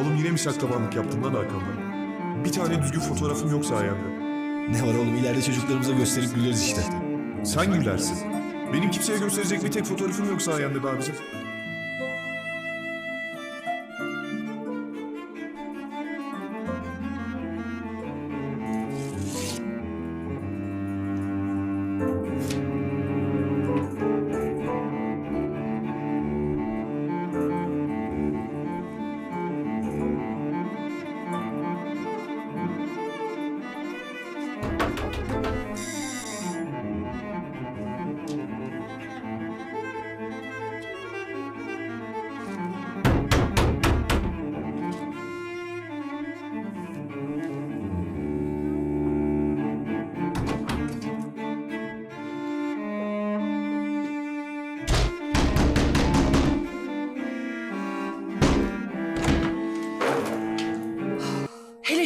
Oğlum yine mi şaklabanlık yaptın lan arkamdan? Bir tane düzgün fotoğrafım yok sayende. Ne var oğlum ileride çocuklarımıza gösterip güleriz işte. Sen gülersin. Benim kimseye gösterecek bir tek fotoğrafım yok sayende be abicim.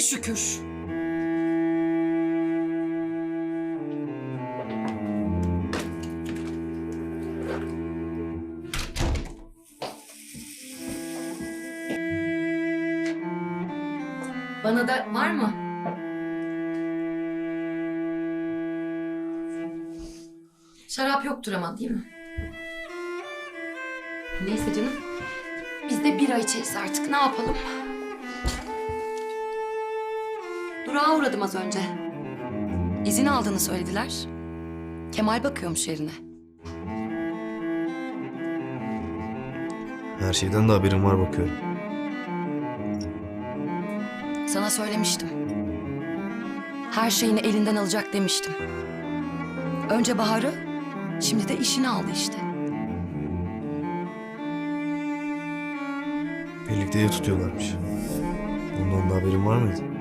Şükür. Bana da var mı? Şarap yoktur ama değil mi? Neyse canım. Biz de bira içeriz artık. Ne yapalım? Durağa uğradım az önce. İzin aldığını söylediler. Kemal bakıyormuş yerine. Her şeyden de haberim var bakıyorum. Sana söylemiştim. Her şeyini elinden alacak demiştim. Önce Bahar'ı, şimdi de işini aldı işte. Birlikte ev tutuyorlarmış. Bundan da haberin var mıydı?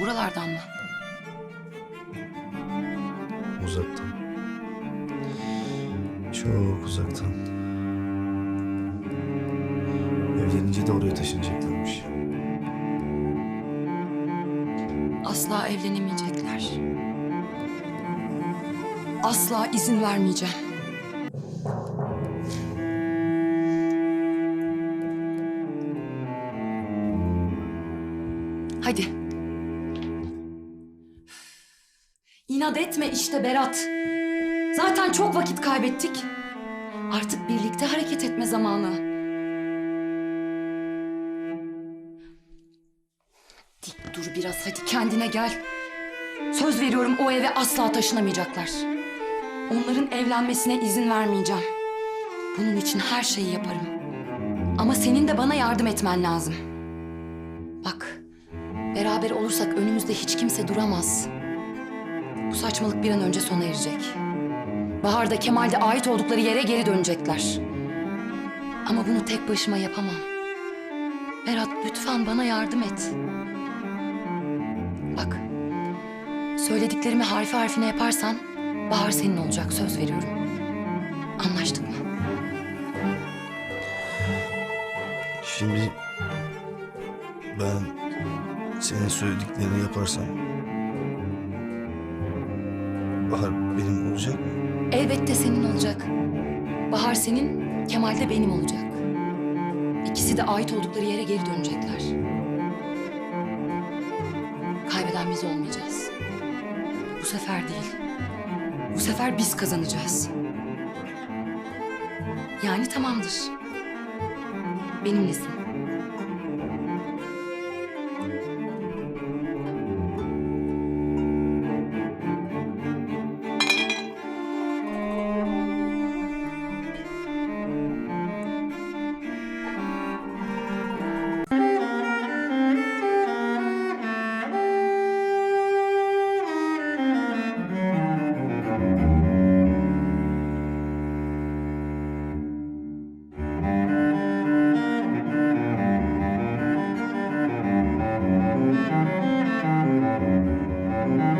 Buralardan mı? Uzaktan. Çok uzaktan. Evlenince de oraya taşınacaklarmış. Asla evlenemeyecekler. Asla izin vermeyeceğim. Hadi. İnat etme işte Berat. Zaten çok vakit kaybettik. Artık birlikte hareket etme zamanı. Dik dur biraz hadi kendine gel. Söz veriyorum o eve asla taşınamayacaklar. Onların evlenmesine izin vermeyeceğim. Bunun için her şeyi yaparım. Ama senin de bana yardım etmen lazım. Bak, beraber olursak önümüzde hiç kimse duramaz. Bu saçmalık bir an önce sona erecek. Bahar da Kemal de ait oldukları yere geri dönecekler. Ama bunu tek başıma yapamam. Berat lütfen bana yardım et. Bak, söylediklerimi harfi harfine yaparsan Bahar senin olacak söz veriyorum. Anlaştık mı? Şimdi ben senin söylediklerini yaparsam Bahar benim olacak mı? Elbette senin olacak. Bahar senin, Kemal de benim olacak. İkisi de ait oldukları yere geri dönecekler. Kaybeden biz olmayacağız. Bu sefer değil. Bu sefer biz kazanacağız. Yani tamamdır. Benimlesin.